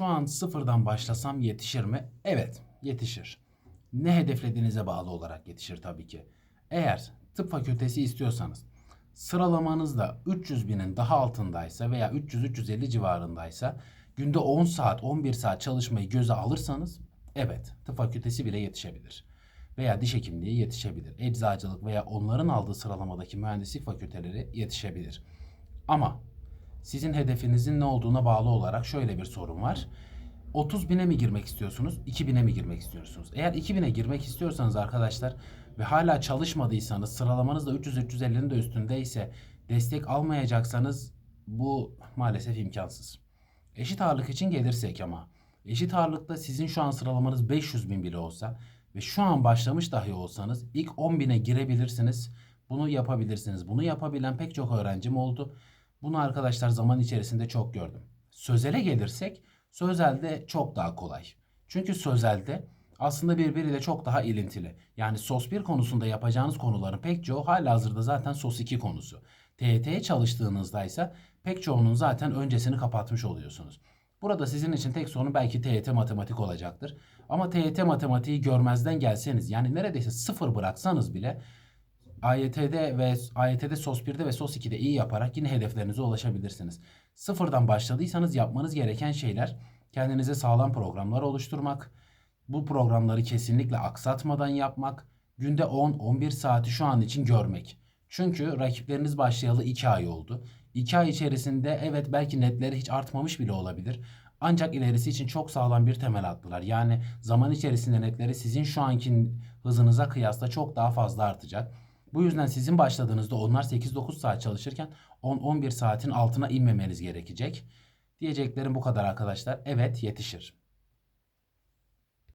Şu an sıfırdan başlasam yetişir mi? Evet, yetişir. Ne hedeflediğinize bağlı olarak yetişir tabii ki. Eğer tıp fakültesi istiyorsanız sıralamanız da 300 binin daha altındaysa veya 300-350 civarındaysa günde 10 saat 11 saat çalışmayı göze alırsanız evet tıp fakültesi bile yetişebilir. Veya diş hekimliği yetişebilir. Eczacılık veya onların aldığı sıralamadaki mühendislik fakülteleri yetişebilir. Ama sizin hedefinizin ne olduğuna bağlı olarak şöyle bir sorun var. 30 bine mi girmek istiyorsunuz? 2000'e mi girmek istiyorsunuz? Eğer 2000'e girmek istiyorsanız arkadaşlar ve hala çalışmadıysanız sıralamanız da 300-350'nin de üstündeyse destek almayacaksanız bu maalesef imkansız. Eşit ağırlık için gelirsek ama eşit ağırlıkta sizin şu an sıralamanız 500 bin bile olsa ve şu an başlamış dahi olsanız ilk 10 bine girebilirsiniz. Bunu yapabilirsiniz. Bunu yapabilen pek çok öğrencim oldu. Bunu arkadaşlar zaman içerisinde çok gördüm. Sözele gelirsek sözelde çok daha kolay. Çünkü sözelde aslında birbiriyle çok daha ilintili. Yani SOS 1 konusunda yapacağınız konuların pek çoğu halihazırda zaten SOS 2 konusu. TYT'ye çalıştığınızda ise pek çoğunun zaten öncesini kapatmış oluyorsunuz. Burada sizin için tek sorun belki TYT matematik olacaktır. Ama TYT matematiği görmezden gelseniz yani neredeyse sıfır bıraksanız bile AYT'de ve AYT'de SOS 1'de ve SOS 2'de iyi yaparak yine hedeflerinize ulaşabilirsiniz. Sıfırdan başladıysanız yapmanız gereken şeyler kendinize sağlam programlar oluşturmak, bu programları kesinlikle aksatmadan yapmak, günde 10-11 saati şu an için görmek. Çünkü rakipleriniz başlayalı 2 ay oldu. 2 ay içerisinde evet belki netleri hiç artmamış bile olabilir. Ancak ilerisi için çok sağlam bir temel attılar. Yani zaman içerisinde netleri sizin şu anki hızınıza kıyasla çok daha fazla artacak. Bu yüzden sizin başladığınızda onlar 8-9 saat çalışırken 10-11 saatin altına inmemeniz gerekecek. Diyeceklerim bu kadar arkadaşlar. Evet yetişir.